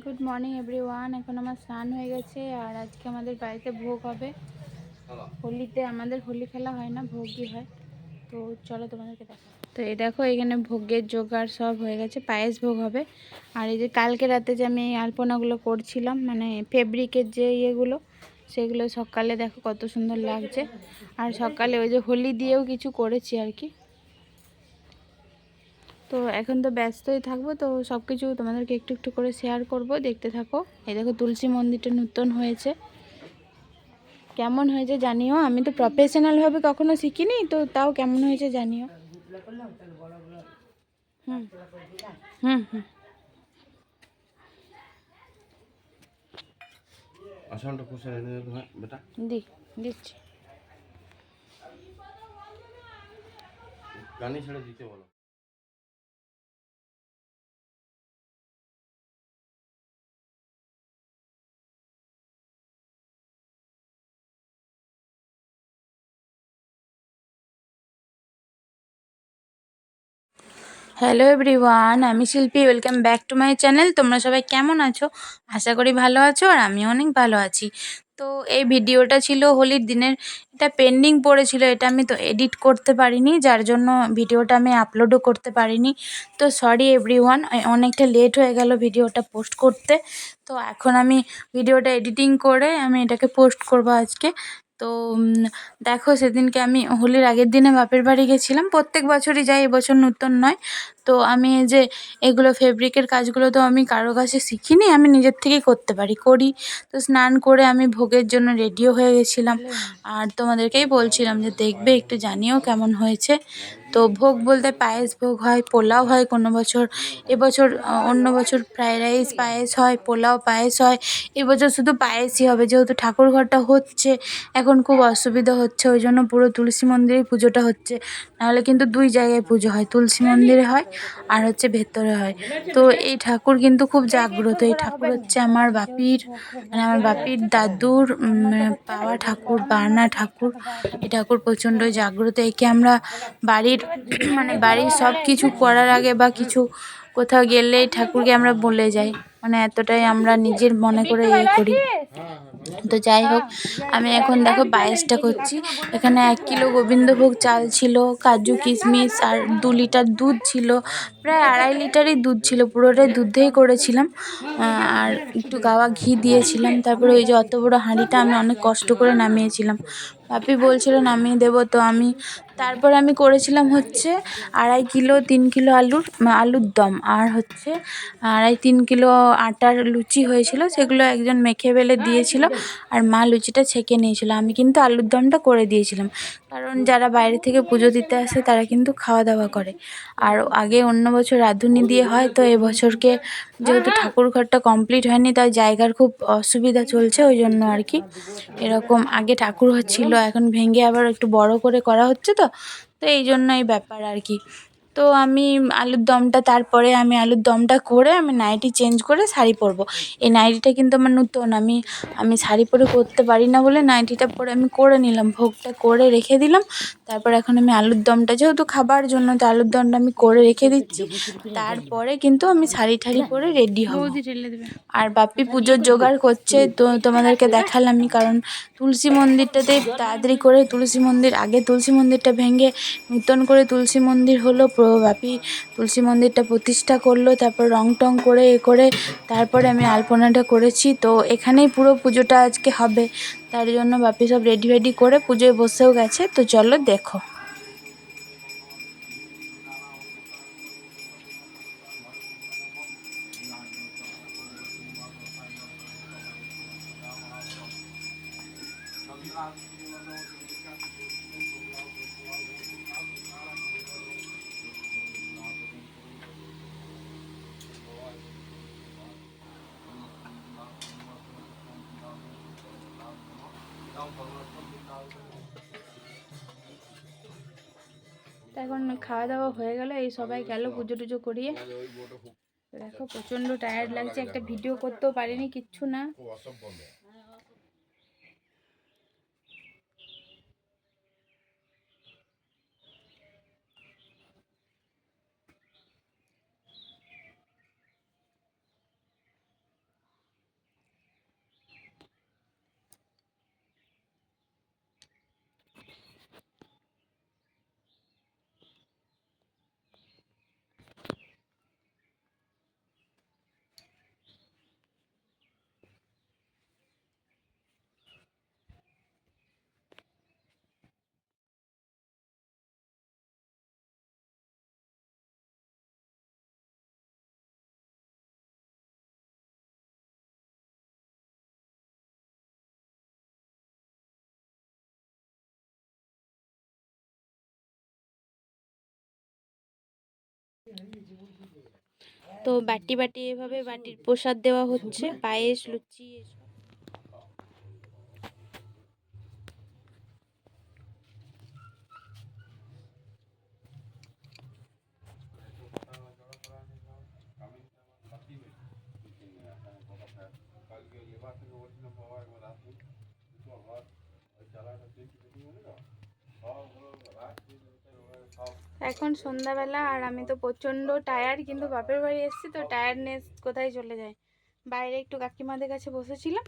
Good morning everyone এখন আমার স্নান হয়ে গেছে, আর আজকে আমাদের বাড়িতে ভোগ হবে। হোলিতে আমাদের হোলি খেলা হয় না, ভোগই হয়। তো চলো তোমাদেরকে দেখো তো এই দেখো, এখানে ভোগের জোগাড় সব হয়ে গেছে, পায়েস ভোগ হবে। আর এই যে কালকে রাতে যে আমি এই আলপনাগুলো করছিলাম মানে ফেব্রিকের যে ইয়েগুলো, সেগুলো সকালে দেখো কত সুন্দর লাগছে। আর সকালে ওই যে হোলি দিয়েও কিছু করেছি আর কি। তো এখন তো ব্যস্তই থাকব তো সব কিছু তোমাদেরকে একটু একটু করে শেয়ার করব দেখতে থাকো। এই দেখো তুলসী মন্দিরটা নতুন হয়েছে। কেমন হয়েছে জানিও? আমি তো প্রফেশনালভাবে কখনো শিখিনি তো তাও কেমন হয়েছে জানিও। হুম হুম হুম। আসনটা খুশি এনে দে বেটা। দি দিচ্ছি। গানি ছেড়ে দিতে বলো। হ্যালো এভরিওয়ান আমি Shilpi welcome back to my channel তোমরা সবাই কেমন আছো? আশা করি ভালো আছো আর আমিও অনেক ভালো আছি। তো এই ভিডিওটা ছিল হোলির দিনের। এটা পেন্ডিং পড়েছিল, এটা আমি তো এডিট করতে পারিনি, যার জন্য ভিডিওটা আমি আপলোডও করতে পারিনি। তো সরি এভরিওয়ান অনেকটা লেট হয়ে গেল ভিডিওটা পোস্ট করতে। তো এখন আমি ভিডিওটা এডিটিং করে আমি এটাকে পোস্ট করব আজকে। তো দেখো সেদিনকে আমি হোলির আগের দিনে বাপের বাড়ি গেছিলাম। প্রত্যেক বছরই যাই এবছর নূতন নয়। তো আমি যে এগুলো ফেব্রিকের কাজগুলো তো আমি কারও কাছে শিখিনি আমি নিজের থেকেই করতে পারি করি। তো স্নান করে আমি ভোগের জন্য রেডিও হয়ে গেছিলাম। আর তোমাদেরকেই বলছিলাম যে দেখবে একটু জানিও কেমন হয়েছে। তো ভোগ বলতে পায়েস ভোগ হয়, পোলাও হয় কোনো বছর। এবছর অন্য বছর ফ্রায়েড রাইস পায়েস হয়, পোলাও পায়েস হয়। এবছর শুধু পায়েসই হবে, যেহেতু ঠাকুর ঘরটা হচ্ছে, এখন খুব অসুবিধা হচ্ছে, ওই জন্য পুরো তুলসী মন্দিরেই পুজোটা হচ্ছে। নাহলে কিন্তু দুই জায়গায় পুজো হয়, তুলসী মন্দিরে হয় আর হচ্ছে ভেতরে হয়। তো এই ঠাকুর কিন্তু খুব জাগ্রত, এই ঠাকুর হচ্ছে আমার বাপির মানে আমার বাপির দাদুর পাওয়া ঠাকুর বানা ঠাকুর। এই ঠাকুর প্রচণ্ড জাগ্রত। একে আমরা বাড়ির মানে বাড়ির সব কিছু করার আগে বা কিছু কোথাও গেলে এই ঠাকুরকে আমরা বলে যাই। মানে এতটাই আমরা নিজের মনে করে ইয়ে করি। তো যাই হোক, আমি এখন দেখো পায়েসটা করছি। এখানে এক কিলো গোবিন্দভোগ চাল ছিল, কাজু কিশমিশ আর দু লিটার দুধ ছিল, প্রায় আড়াই লিটারই দুধ ছিল। পুরোটাই দুধেই করেছিলাম। আর একটু গাওয়া ঘি দিয়েছিলাম। তারপরে ওই যে অত বড় হাঁড়িটা আমি অনেক কষ্ট করে নামিয়েছিলাম। বাপি বলছিল, নামিয়ে দেবো তো আমি। তারপর আমি করেছিলাম হচ্ছে আড়াই কিলো, তিন কিলো আলুর আলুর দম। আর হচ্ছে আড়াই, তিন কিলো আটার লুচি হয়েছিল, সেগুলো একজন মেখে বেলে দিয়েছিল আর মা লুচিটা ছেঁকে নিয়েছিল। আমি কিন্তু আলুর দমটা করে দিয়েছিলাম। কারণ যারা বাইরে থেকে পুজো দিতে আসে, তারা কিন্তু খাওয়া দাওয়া করে। আর আগে অন্য বছর রাঁধুনি দিয়ে হয়, তো এবছরকে যেহেতু ঠাকুর ঘরটা কমপ্লিট হয়নি, তাই জায়গার খুব অসুবিধা চলছে, ওই জন্য আর কি। এরকম আগে ঠাকুর ছিল, এখন ভেঙে আবার একটু বড় করে করা হচ্ছে, তো তো? তো এই জন্য এই ব্যাপার আর কি। তো আমি আলুর দমটা তারপরে আমি আলুর দমটা করে আমি নাইটি চেঞ্জ করে শাড়ি পরবো। এই নাইটিটা কিন্তু আমার নতুন আমি আমি শাড়ি পরে করতে পারি না বলে নাইটিটা পরে আমি করে নিলাম ভোগটা করে রেখে দিলাম। তারপর এখন আমি আলুর দমটা যেহেতু খাবার জন্য তো আলুর দমটা আমি করে রেখে দিচ্ছি তারপরে কিন্তু আমি শাড়ি ঠাড়ি পরে রেডি হব। আর বাপ্পি পুজোর জোগাড় করছে তো তোমাদেরকে দেখালামই কারণ তুলসী মন্দিরটাতে তাড়াতাড়ি করে তুলসী মন্দির আগে তুলসী মন্দিরটা ভেঙে নূতন করে তুলসী মন্দির হলো প্র- বাপি তুলসী মন্দিরটা প্রতিষ্ঠা করল, তারপর রং টং করে এ করে তারপরে আমি আলপনাটা করেছি। তো এখানেই পুরো পুজোটা আজকে হবে। তার জন্য বাপি সব রেডি ফেডি করে পুজোয় বসেও গেছে। তো চলো দেখো। তো এখন খাওয়া দাওয়া হয়ে গেল, এই সবাই গেল পুজো টুজো করিয়ে। দেখো প্রচণ্ড টায়ার্ড লাগছে, একটা ভিডিও করতেও পারিনি, কিচ্ছু না। তো বাটি বাটি এভাবে বাটির প্রসাদ দেওয়া হচ্ছে পায়েস লুচি এখন সন্ধ্যাবেলা আর আমি তো প্রচণ্ড টায়ার্ড কিন্তু বাপের বাড়ি এসেছি তো টায়ার্ডনেস কোথায় চলে যায়? বাইরে একটু কাকিমাদের কাছে বসেছিলাম,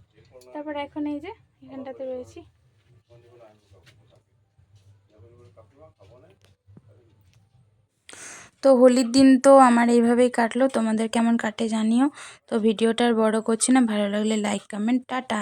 তারপর এখন এই যে এখানটাতে রয়েছি। তো হোলির দিন তো আমার এইভাবেই কাটলো, তোমাদের কেমন কাটে জানিও। তো ভিডিওটা আর বড় করছি না, ভালো লাগলে লাইক কমেন্ট টাটা।